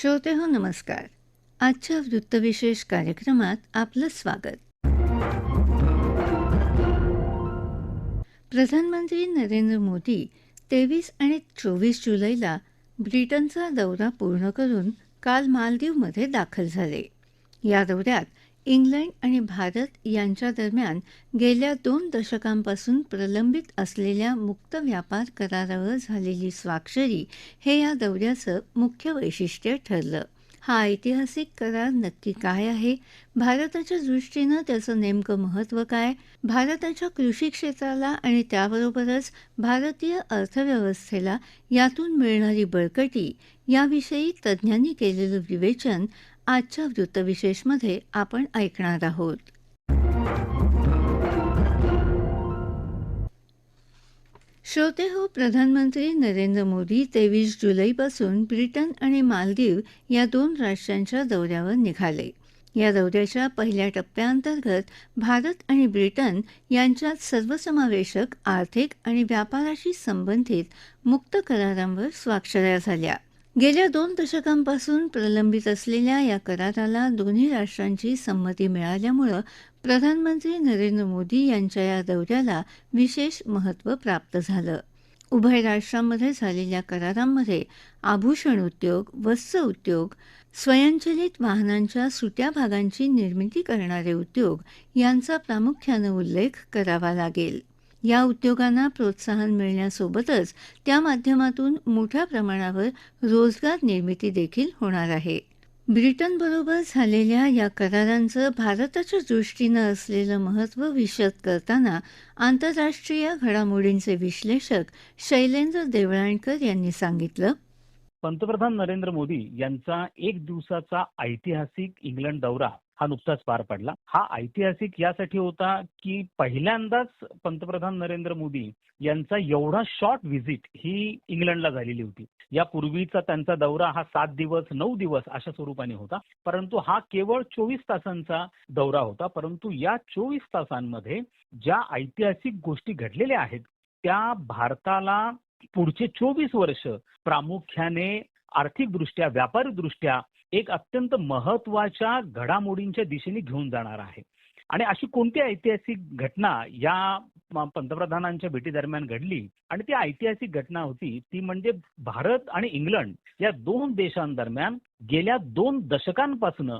श्रोते हो नमस्कार. आजच्या वृत्तविशेष कार्यक्रमात आपलं स्वागत. प्रधानमंत्री नरेंद्र मोदी तेवीस आणि चोवीस जुलैला ब्रिटनचा दौरा पूर्ण करून काल मालदीवमध्ये दाखल झाले. या दौऱ्यात इंग्लंड आणि भारत यांच्या दरम्यान गेल्या दोन दशकांपासून प्रलंबित असलेल्या मुक्त व्यापार करारावर झालेली स्वाक्षरी हे या दौऱ्याचं मुख्य वैशिष्ट्य ठरलं. हा ऐतिहासिक करार नक्की काय आहे? भारताच्या दृष्टीनं त्याचं नेमकं महत्त्व काय? भारताच्या कृषी क्षेत्राला आणि त्याबरोबरच भारतीय अर्थव्यवस्थेला यातून मिळणारी बळकटी याविषयी तज्ज्ञांनी केलेलं विवेचन आजच्या वृत्तविशेषमध्ये आपण ऐकणार आहोत. श्रोते हो प्रधानमंत्री नरेंद्र मोदी तेवीस जुलैपासून ब्रिटन आणि मालदीव या दोन राष्ट्रांच्या दौऱ्यावर निघाले. या दौऱ्याच्या पहिल्या टप्प्याअंतर्गत भारत आणि ब्रिटन यांच्यात सर्वसमावेशक आर्थिक आणि व्यापाराशी संबंधित मुक्त करारांवर स्वाक्षऱ्या झाल्या. गेल्या दोन दशकांपासून प्रलंबित असलेल्या या कराराला दोन्ही राष्ट्रांची संमती मिळाल्यामुळं प्रधानमंत्री नरेंद्र मोदी यांच्या या दौऱ्याला विशेष महत्त्व प्राप्त झालं. उभय राष्ट्रांमध्ये झालेल्या करारांमध्ये आभूषण उद्योग वस्त्र उद्योग स्वयंचलित वाहनांच्या सुट्या भागांची निर्मिती करणारे उद्योग यांचा प्रामुख्यानं उल्लेख करावा लागेल. या उद्योगांना प्रोत्साहन मिळण्यासोबतच त्या माध्यमातून मोठ्या प्रमाणावर रोजगार निर्मिती देखील होणार आहे. ब्रिटनबरोबर झालेल्या या करारांचं भारताच्या दृष्टीनं असलेलं महत्त्व विशद करताना आंतरराष्ट्रीय घडामोडींचे विश्लेषक शैलेंद्र देवळाणकर यांनी सांगितलं. पंतप्रधान नरेंद्र मोदी यांचा एक दिवसाचा ऐतिहासिक इंग्लंड दौरा हा नुकताच पार पडला. हा ऐतिहासिक यासाठी होता की पहिल्यांदाच पंतप्रधान नरेंद्र मोदी यांचा एवढा शॉर्ट व्हिजिट ही इंग्लंडला झालेली होती. यापूर्वीचा त्यांचा दौरा हा सात दिवस नऊ दिवस अशा स्वरूपाने होता. परंतु हा केवळ चोवीस तासांचा दौरा होता. परंतु या चोवीस तासांमध्ये ज्या ऐतिहासिक गोष्टी घडलेल्या आहेत त्या भारताला पुढचे चोवीस वर्ष प्रामुख्याने आर्थिकदृष्ट्या व्यापारीदृष्ट्या एक अत्यंत महत्त्वाच्या घडामोडींच्या दिशेने घेऊन जाणार आहे. आणि अशी कोणती ऐतिहासिक घटना या पंतप्रधानांच्या भेटीदरम्यान घडली? आणि ती ऐतिहासिक घटना होती ती म्हणजे भारत आणि इंग्लंड या दोन देशांदरम्यान गेल्या दोन दशकांपासून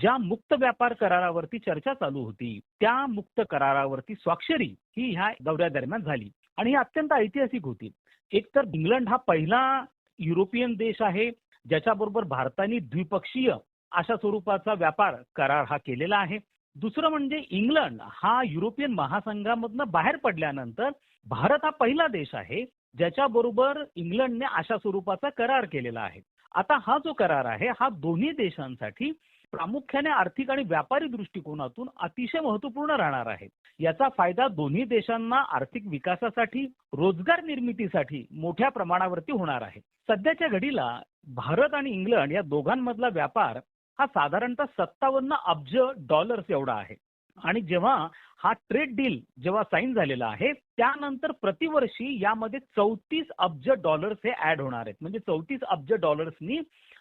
ज्या मुक्त व्यापार करारावरती चर्चा चालू होती त्या मुक्त करारावरती स्वाक्षरी ही ह्या दौऱ्यादरम्यान झाली. आणि ही अत्यंत ऐतिहासिक होती. एक तर इंग्लंड हा पहिला युरोपियन देश आहे ज्याच्याबरोबर भारताने द्विपक्षीय अशा स्वरूपाचा व्यापार करार हा केलेला आहे. दुसरं म्हणजे इंग्लंड हा युरोपियन महासंघामधनं बाहेर पडल्यानंतर भारत हा पहिला देश आहे ज्याच्याबरोबर इंग्लंडने अशा स्वरूपाचा करार केलेला आहे. आता हा जो करार आहे हा दोन्ही देशांसाठी प्रामुख्याने आर्थिक आणि व्यापारी दृष्टिकोनातून अतिशय महत्त्वपूर्ण राहणार आहे. याचा फायदा दोन्ही देशांना आर्थिक विकासासाठी रोजगार निर्मितीसाठी मोठ्या प्रमाणावरती होणार आहे. सध्याच्या घडीला भारत आणि इंग्लंड या दोघांमधला व्यापार हा साधारणतः सत्तावन्न अब्ज डॉलर्स एवढा आहे. आणि जेव्हा हा ट्रेड डील जेव्हा साईन झालेला आहे त्यानंतर प्रतिवर्षी यामध्ये चौतीस अब्ज डॉलर्स हे ऍड होणार आहेत. म्हणजे चौतीस अब्ज डॉलर्सनी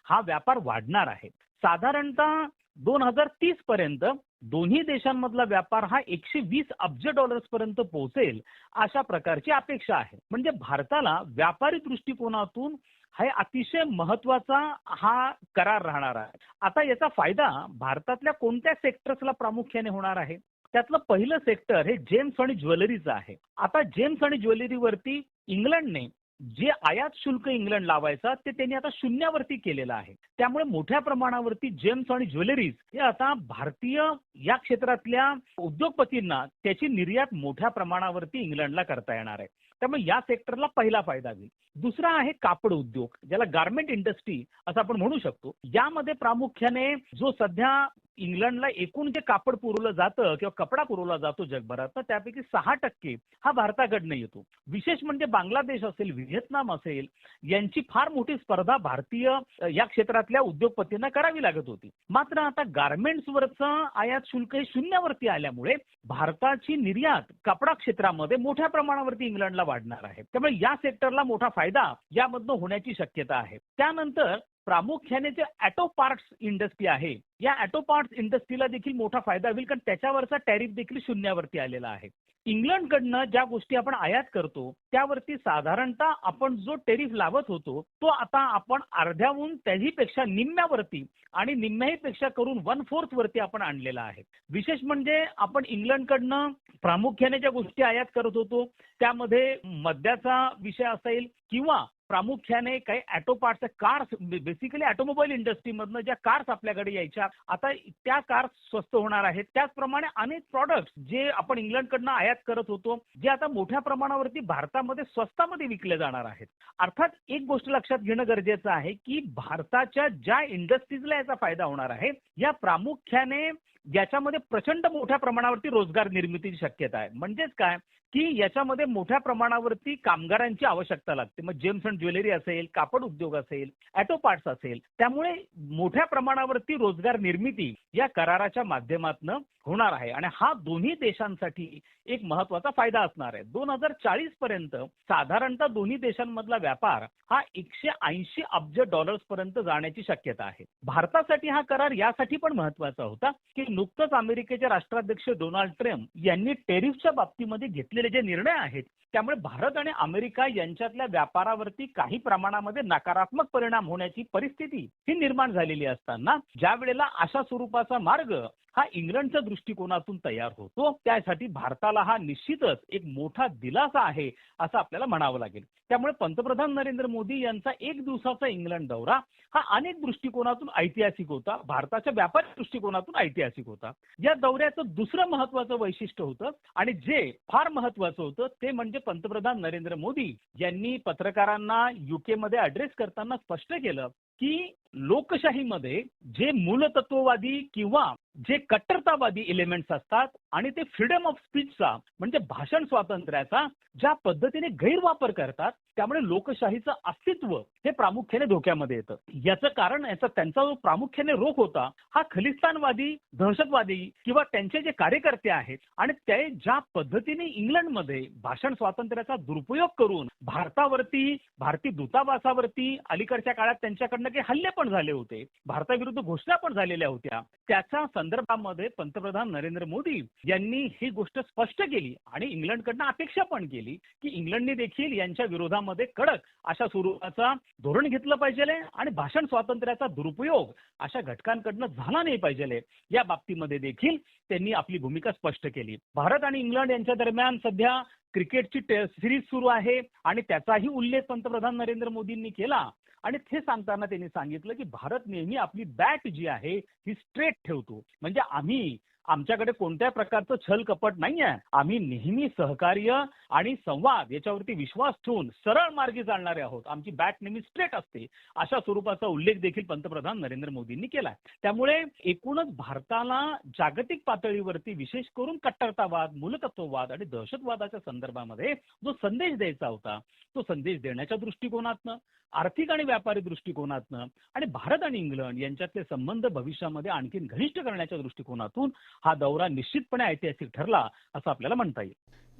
हा व्यापार वाढणार आहे. साधारणतः दोन हजार तीस पर्यंत दोन्ही देशांमधला व्यापार हा एकशे वीस अब्ज डॉलर्स पर्यंत पोहोचेल अशा प्रकारची अपेक्षा आहे. म्हणजे भारताला व्यापारी दृष्टिकोनातून हे अतिशय महत्त्वाचा हा करार राहणार आहे. आता याचा फायदा भारतातल्या कोणत्या सेक्टर्सला प्रामुख्याने होणार आहे? त्यातलं पहिलं सेक्टर हे जेम्स आणि ज्वेलरीचं आहे. आता जेम्स आणि ज्वेलरीवरती इंग्लंडने जे आयात शुल्क इंग्लंड लावायचा ते त्यांनी आता शून्यावरती केलेलं आहे. त्यामुळे मोठ्या प्रमाणावरती जेम्स आणि ज्वेलरीज हे आता भारतीय या क्षेत्रातल्या उद्योगपतींना त्याची निर्यात मोठ्या प्रमाणावरती इंग्लंडला करता येणार आहे. त्यामुळे या सेक्टरला पहिला फायदा होईल. दुसरा आहे कापड उद्योग ज्याला गार्मेंट इंडस्ट्री असं आपण म्हणू शकतो. यामध्ये प्रामुख्याने जो सध्या इंग्लंडला एकूण जे कापड पुरवलं जातं किंवा कपडा पुरवला जातो जगभरात तर त्यापैकी सहा टक्के हा भारताकडनं येतो. विशेष म्हणजे बांगलादेश असेल व्हिएतनाम असेल यांची फार मोठी स्पर्धा भारतीय या क्षेत्रातल्या उद्योगपतींना करावी लागत होती. मात्र आता गार्मेंट्सवरचं आयात शुल्क हे शून्यावरती आल्यामुळे भारताची निर्यात कपडा क्षेत्रामध्ये मोठ्या प्रमाणावरती इंग्लंडला वाढणार आहे. त्यामुळे या सेक्टरला मोठा फायदा यामधनं होण्याची शक्यता आहे. त्यानंतर प्रामुख्याने जे ॲटो पार्ट्स इंडस्ट्री आहे या ॲटो पार्ट्स इंडस्ट्रीला देखील मोठा फायदा होईल कारण त्याच्यावरचा टॅरिफ देखील शून्यावरती आलेला आहे. इंग्लंडकडनं ज्या गोष्टी आपण आयात करतो त्यावरती साधारणतः आपण जो टेरिफ लावत होतो तो आता आपण अर्ध्याहून त्याहीपेक्षा निम्म्यावरती आणि निम्म्याहीपेक्षा करून वन फोर्थ वरती आपण आणलेला आहे. विशेष म्हणजे आपण इंग्लंडकडनं प्रामुख्याने ज्या गोष्टी आयात करत होतो त्यामध्ये मद्याचा विषय असेल किंवा प्रामुख्याने काही auto parts cars basically automobile इंडस्ट्रीमधनं ज्या कार्स आपल्याकडे यायच्या आता त्या कार्स स्वस्त होणार आहेत. त्याचप्रमाणे अनेक प्रॉडक्ट्स जे आपण इंग्लंडकडनं आयात करत होतो जे आता मोठ्या प्रमाणावरती भारतामध्ये स्वस्तामध्ये विकले जाणार आहेत. अर्थात एक गोष्ट लक्षात घेणं गरजेचं आहे की भारताच्या ज्या इंडस्ट्रीजला याचा फायदा होणार आहे या प्रामुख्याने याच्यामध्ये प्रचंड मोठ्या प्रमाणावरती रोजगार निर्मितीची शक्यता आहे. म्हणजेच काय? की याच्यामध्ये मोठ्या प्रमाणावरती कामगारांची आवश्यकता लागते. मग जेम्स अँड ज्वेलरी असेल कापड उद्योग असेल ऑटो पार्ट्स असेल त्यामुळे मोठ्या प्रमाणावरती रोजगार निर्मिती या कराराच्या माध्यमातून होणार आहे. आणि हा दोन्ही देशांसाठी एक महत्त्वाचा फायदा असणार आहे. दोन हजार चाळीस पर्यंत साधारणतः दोन्ही देशांमधला व्यापार हा एकशे ऐंशी अब्ज डॉलर्स पर्यंत जाण्याची शक्यता आहे. भारतासाठी हा करार यासाठी पण महत्त्वाचा होता की नुकतंच अमेरिकेचे राष्ट्राध्यक्ष डोनाल्ड ट्रम्प यांनी टेरिफच्या बाबतीमध्ये घेतलेले जे निर्णय आहेत त्यामुळे भारत आणि अमेरिका यांच्यातल्या व्यापारावरती काही प्रमाणामध्ये नकारात्मक परिणाम होण्याची परिस्थिती ही निर्माण झालेली असताना ज्या वेळेला अशा स्वरूपाचा मार्ग हा इंग्लंडच्या दृष्टिकोनातून तयार होतो. त्यासाठी भारताला हा निश्चितच एक मोठा दिलासा आहे असं आपल्याला म्हणावं लागेल. त्यामुळे पंतप्रधान नरेंद्र मोदी यांचा एक दिवसाचा इंग्लंड दौरा हा अनेक दृष्टिकोनातून ऐतिहासिक होता. भारताच्या व्यापारी दृष्टिकोनातून ऐतिहासिक होता. या दौऱ्याचं दुसरं महत्वाचं वैशिष्ट्य होतं आणि जे फार महत्वाचं होतं ते म्हणजे पंतप्रधान नरेंद्र मोदी यांनी पत्रकारांना युकेमध्ये अड्रेस करताना स्पष्ट केलं. की लोकशाहीमध्ये जे मूलतत्ववादी किंवा जे कट्टरतावादी एलिमेंट्स असतात आणि ते फ्रीडम ऑफ स्पीचचा म्हणजे भाषण स्वातंत्र्याचा ज्या पद्धतीने गैरवापर करतात त्यामुळे लोकशाहीचं अस्तित्व हे प्रामुख्याने धोक्यामध्ये येतं. याचं कारण याचा त्यांचा जो प्रामुख्याने रोख होता हा खलिस्तानवादी दहशतवादी किंवा त्यांचे जे कार्यकर्ते आहेत आणि ते ज्या पद्धतीने इंग्लंडमध्ये भाषण स्वातंत्र्याचा दुरुपयोग करून भारतावरती भारतीय दूतावासावरती अलीकडच्या काळात त्यांच्याकडनं काही हल्ले पण झाले होते भारताविरुद्ध घोषणा पण झालेल्या होत्या त्याच्या संदर्भामध्ये पंतप्रधान नरेंद्र मोदी यांनी ही गोष्ट स्पष्ट केली आणि इंग्लंडकडनं अपेक्षा पण केली की इंग्लंडने देखील यांच्या विरोधामध्ये कडक अशा स्वरूपाचा धोरण घेतलं पाहिजे आणि भाषण स्वातंत्र्याचा दुरुपयोग अशा घटकांकडनं झाला नाही पाहिजे या बाबतीमध्ये देखील त्यांनी आपली भूमिका स्पष्ट केली. भारत आणि इंग्लंड यांच्या दरम्यान सध्या क्रिकेटची सिरीज सुरू आहे आणि त्याचाही उल्लेख पंतप्रधान नरेंद्र मोदींनी केला. आणि ते सांगताना त्यांनी सांगितलं की भारत नेहमी आपली बॅट जी आहे ही स्ट्रेट ठेवतो. म्हणजे आम्ही आमच्याकडे कोणत्या प्रकारचं छल कपट नाही आहे आम्ही नेहमी सहकार्य आणि संवाद याच्यावरती विश्वास ठेवून सरळ मार्गी चालणारे आहोत. आमची बॅट नेहमी स्ट्रेट असते. अशा स्वरूपाचा उल्लेख देखील पंतप्रधान नरेंद्र मोदींनी केला त्यामुळे एकूणच भारताला जागतिक पातळीवरती विशेष करून कट्टरतावाद मूलतत्ववाद आणि दहशतवादाच्या संदर्भामध्ये जो संदेश द्यायचा होता तो संदेश देण्याच्या दृष्टिकोनातनं आर्थिक आणि व्यापारी दृष्टिकोनातनं आणि भारत आणि इंग्लंड यांच्यातले संबंध भविष्यामध्ये आणखी घनिष्ठ करण्याच्या दृष्टिकोनातून हा दौरा निश्चितपणे ऐतिहासिक ठरला असं आपल्याला म्हणता येईल.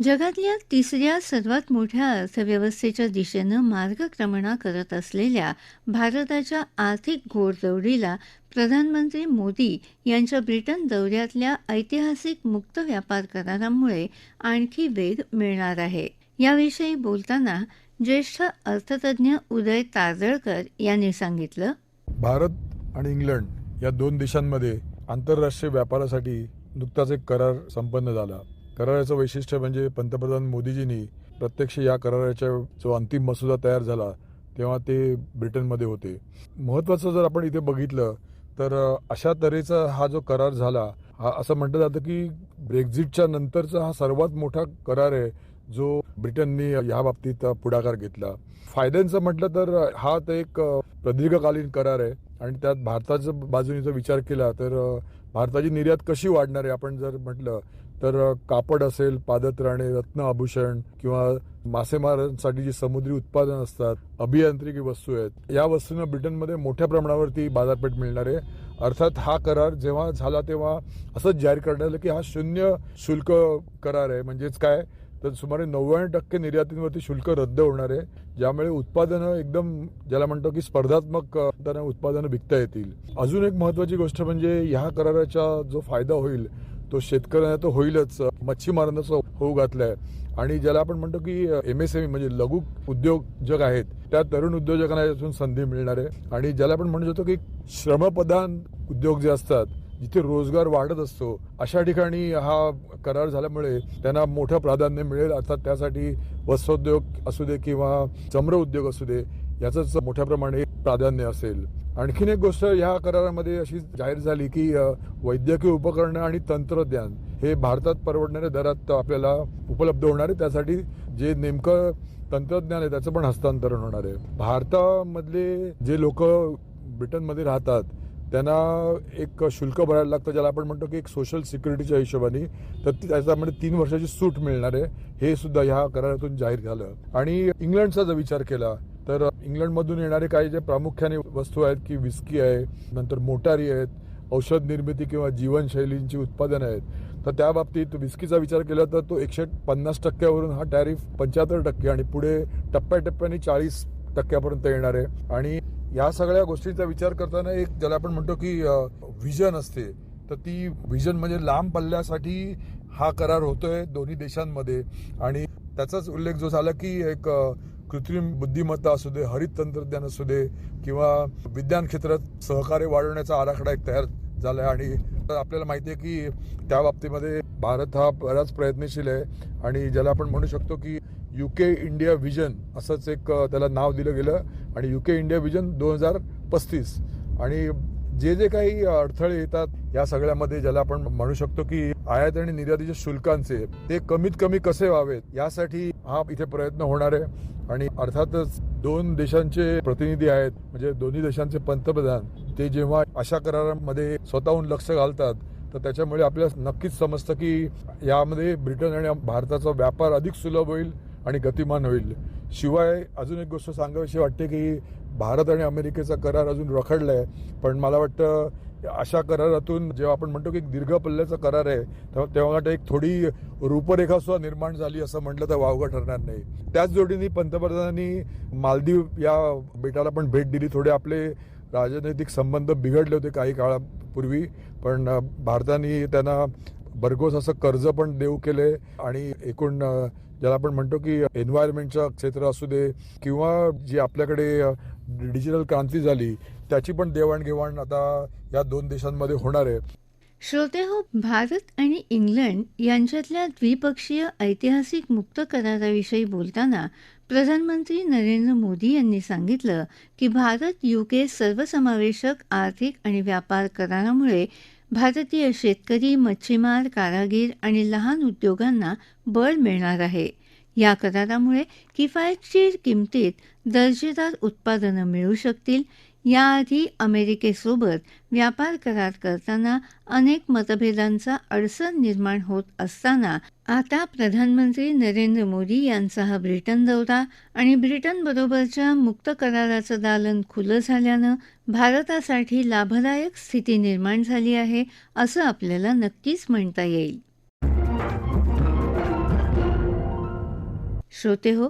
जगातल्या तिसऱ्या सर्वात मोठ्या अर्थव्यवस्थेच्या दिशेनं मार्गक्रमणा करत असलेल्या भारताच्या आर्थिक घोडदौडीला प्रधानमंत्री मोदी यांच्या ब्रिटन दौऱ्यातल्या ऐतिहासिक मुक्त व्यापार करारामुळे आणखी वेग मिळणार आहे. याविषयी बोलताना ज्येष्ठ अर्थतज्ज्ञ उदय तारळकर यांनी सांगितलं. भारत आणि इंग्लंड या दोन देशांमध्ये आंतरराष्ट्रीय व्यापारासाठी नुकताच एक करार संपन्न झाला. कराराचं वैशिष्ट्य म्हणजे पंतप्रधान मोदीजींनी प्रत्यक्ष या कराराच्या जो अंतिम मसुदा तयार झाला तेव्हा ते ब्रिटनमध्ये होते. महत्त्वाचं जर आपण इथे बघितलं तर अशा तऱ्हेचा हा जो करार झाला हा असं म्हटलं जातं की ब्रेक्झिटच्या नंतरचा हा सर्वात मोठा करार आहे जो ब्रिटननी या बाबतीत पुढाकार घेतला. फायद्यांचं म्हटलं तर हा तर एक प्रदीर्घकालीन करार आहे. आणि त्यात भारताच्या बाजूने जर विचार केला तर भारताची निर्यात कशी वाढणार आहे आपण जर म्हटलं तर कापड असेल पादत्राणे रत्न आभूषण किंवा मासेमारांसाठी जी समुद्री उत्पादन असतात अभियांत्रिकी वस्तू आहेत या वस्तूंना ब्रिटनमध्ये मोठ्या प्रमाणावरती बाजारपेठ मिळणार आहे. अर्थात हा करार जेव्हा झाला तेव्हा असंच जाहीर करण्यात आलं की हा शून्य शुल्क करार आहे. म्हणजेच काय? तर सुमारे नव्याण्णव टक्के निर्यातींवरती शुल्क रद्द होणार आहे ज्यामुळे उत्पादनं एकदम ज्याला म्हणतो की स्पर्धात्मक अ, उत्पादनं विकता येतील. अजून एक महत्वाची गोष्ट म्हणजे ह्या कराराचा जो फायदा होईल तो शेतकऱ्यांना तर होईलच. मच्छीमारांना होऊ घातलाय. आणि ज्याला आपण म्हणतो की एम एस एम म्हणजे लघु उद्योजक आहेत त्या तरुण उद्योजकांना यातून संधी मिळणार आहे. आणि ज्याला आपण म्हणू शकतो की श्रमप्रधान उद्योग जे असतात जिथे रोजगार वाढत असतो अशा ठिकाणी हा करार झाल्यामुळे त्यांना मोठं प्राधान्य मिळेल. अर्थात त्यासाठी वस्त्रोद्योग असू दे किंवा चम्र उद्योग असू दे याचंच मोठ्या प्रमाणे प्राधान्य असेल. आणखीन एक गोष्ट या करारामध्ये अशी जाहीर झाली की वैद्यकीय उपकरणं आणि तंत्रज्ञान हे भारतात परवडणाऱ्या दरात आपल्याला उपलब्ध होणार आहे. त्यासाठी जे नेमकं तंत्रज्ञान आहे त्याचं पण हस्तांतरण होणार आहे. भारतामधले जे लोक ब्रिटनमध्ये राहतात त्यांना एक शुल्क भरायला लागतं ज्याला आपण म्हणतो की एक सोशल सिक्युरिटीच्या हिशोबाने. तर त्याच्यामध्ये म्हणजे तीन वर्षाची सूट मिळणार आहे. हे सुद्धा ह्या करारातून जाहीर झालं. आणि इंग्लंडचा जर विचार केला तर इंग्लंडमधून येणारे काही जे प्रामुख्याने वस्तू आहेत की विस्की आहे नंतर मोटारी आहेत औषध निर्मिती किंवा जीवनशैलींची उत्पादनं आहेत तर त्या बाबतीत विस्कीचा विचार केला तर तो एकशे पन्नास टक्क्यावरून हा टॅरिफ पंच्याहत्तर टक्के आणि पुढे टप्प्याटप्प्याने चाळीस टक्क्यापर्यंत येणार आहे. आणि या सगळ्या गोष्टींचा विचार करताना एक ज्याला आपण म्हणतो की व्हिजन असते. तर ती व्हिजन म्हणजे लांब पल्ल्यासाठी हा करार होतोय दोन्ही देशांमध्ये. आणि त्याचाच उल्लेख जो झाला की एक कृत्रिम बुद्धिमत्ता असू दे हरित तंत्रज्ञान असू दे किंवा विज्ञान क्षेत्रात सहकार्य वाढवण्याचा आराखडा एक तयार झाला आहे आणि आपल्याला माहिती आहे की त्या बाबतीमध्ये भारत हा बराच प्रयत्नशील आहे. आणि ज्याला आपण म्हणू शकतो की युके इंडिया विजन असंच एक त्याला नाव दिलं गेलं आणि युके इंडिया विजन दोन हजार पस्तीस. आणि जे जे काही अडथळे येतात या सगळ्यामध्ये ज्याला आपण म्हणू शकतो की आयात आणि निर्यातीच्या शुल्कांचे ते कमीत कमी कसे व्हावेत यासाठी हा इथे प्रयत्न होणार आहे. आणि अर्थातच दोन देशांचे प्रतिनिधी आहेत म्हणजे दोन्ही देशांचे पंतप्रधान ते जेव्हा अशा करारामध्ये स्वतःहून लक्ष घालतात तर त्याच्यामुळे आपल्याला नक्कीच समजतं की यामध्ये ब्रिटन आणि भारताचा व्यापार अधिक सुलभ होईल आणि गतिमान होईल. शिवाय अजून एक गोष्ट सांगावीशी वाटते की भारत आणि अमेरिकेचा करार अजून रखडला आहे पण मला वाटतं अशा करारातून जेव्हा आपण म्हणतो की एक दीर्घ पल्ल्याचा करार आहे तेव्हा तेव्हा वाटतं एक थोडी रूपरेखा सुद्धा निर्माण झाली असं म्हटलं तर वावगं ठरणार नाही. त्याच जोडीने पंतप्रधानांनी मालदीव या बेटाला पण भेट दिली. थोडे आपले राजनैतिक संबंध बिघडले होते काही काळापूर्वी पण भारताने त्यांना भरघोस असं कर्ज पण देऊ केले आणि एकूण ज्याला आपण म्हणतो की एन्व्हायरमेंटचं क्षेत्र असू दे किंवा जी आपल्याकडे डिजिटल क्रांती झाली त्याची पण देवाणघेवाण आता या दोन देशांमध्ये होणार आहे. श्रोते हो भारत आणि इंग्लंड यांच्यातल्या द्विपक्षीय ऐतिहासिक मुक्त कराराविषयी बोलताना प्रधानमंत्री नरेंद्र मोदी यांनी सांगितलं की भारत युके सर्वसमावेशक आर्थिक आणि व्यापार करारामुळे भारतीय शेतकरी मच्छीमार कारागीर आणि लहान उद्योगांना बळ मिळणार आहे. या करारामुळे किफायतशीर किमतीत दर्जेदार उत्पादनं मिळू शकतील याआधी अमेरिकेसोबत व्यापार करार करताना अनेक मतभेदांचा अडचण निर्माण होत असताना आता प्रधानमंत्री नरेंद्र मोदी यांचा हा ब्रिटन दौरा आणि ब्रिटनबरोबरच्या मुक्त कराराचं दालन खुलं झाल्यानं भारतासाठी लाभदायक स्थिती निर्माण झाली आहे असं आपल्याला नक्कीच म्हणता येईल. श्रोते हो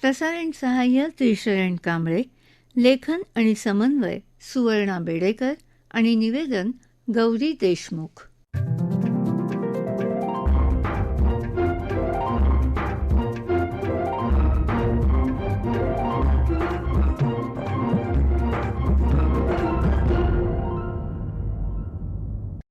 प्रसारण सहाय्य त्रिशरण कांबळे लेखन आणि समन्वय सुवर्णा बेडेकर आणि निवेदन गौरी देशमुख.